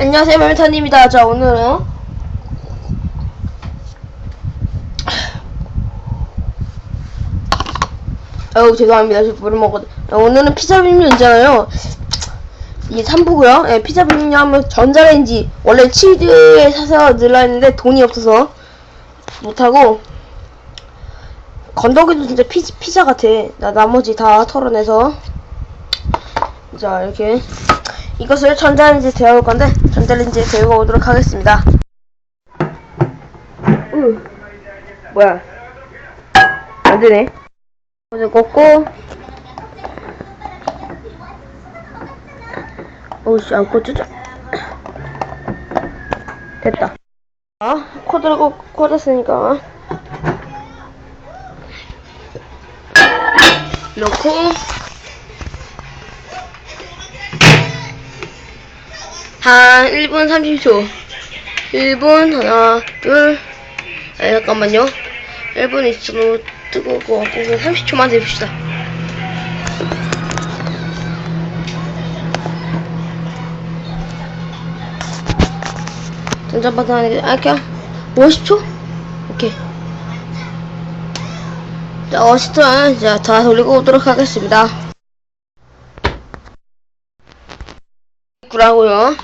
안녕하세요, 멜탄입니다. 자, 오늘은 어우 죄송합니다. 저 물을 먹었. 어, 오늘은 피자 비빔면이잖아요. 이게 3부고요. 예, 피자 비빔면 하면 전자레인지 원래 치즈에 사서 넣으려 했는데 돈이 없어서 못하고 건더기도 진짜 피, 피자 같아. 나 나머지 다 털어내서 자 이렇게 이것을 전자레인지에 데워올 건데 전자레인지에 데워 오도록 하겠습니다. 으 뭐야? 안 되네. 이제 꽂고. 어우씨 안 꽂혀져. 됐다. 아 코드를 꽂, 꽂았으니까. 넣고 한 1분 30초. 1분 하나 둘. 아, 잠깐만요. 1분 있으면 뜨거울 것 같고 그냥 30초만 해봅시다. 전자파트 하는 아 그냥 50초? 오케이. 자 50초 자다 돌리고 오도록 하겠습니다 구라고요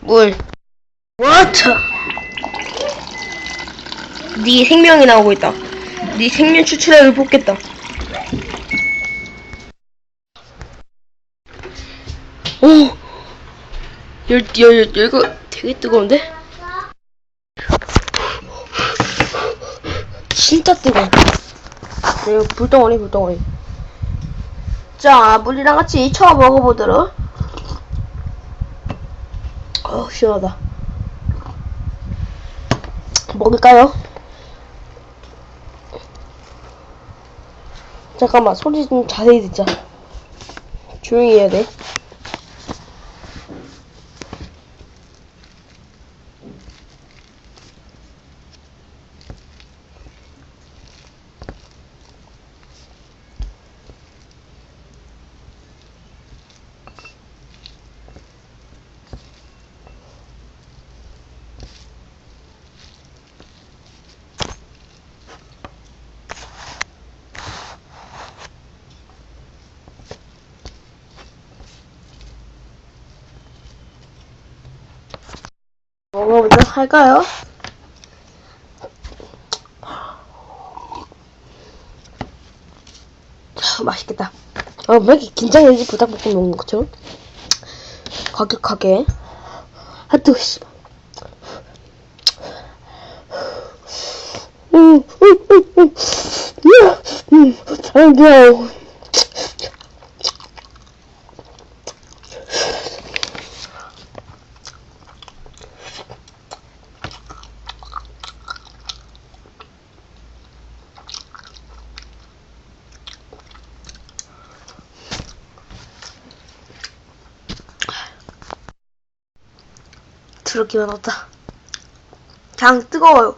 물 워터 네 생명이 나오고 있다 네 생명 추출액을 뽑겠다 오 열, 열, 열, 이거 되게 뜨거운데? 진짜 뜨거워. 이거 불덩어리, 불덩어리. 자, 물이랑 같이 쳐어 먹어보도록. 어 시원하다. 먹을까요? 잠깐만, 소리 좀 자세히 듣자. 조용히 해야 돼. 먹어보도록 할까요? 자, 맛있겠다. 아, 왜 이렇게 긴장되지? 부닭볶음 먹는 것처럼? 과격하게. 아, 뜨거, 씨. 음, 음, 음, 음. 이야, 음, 더럽기만 하다. 그냥 뜨거워요.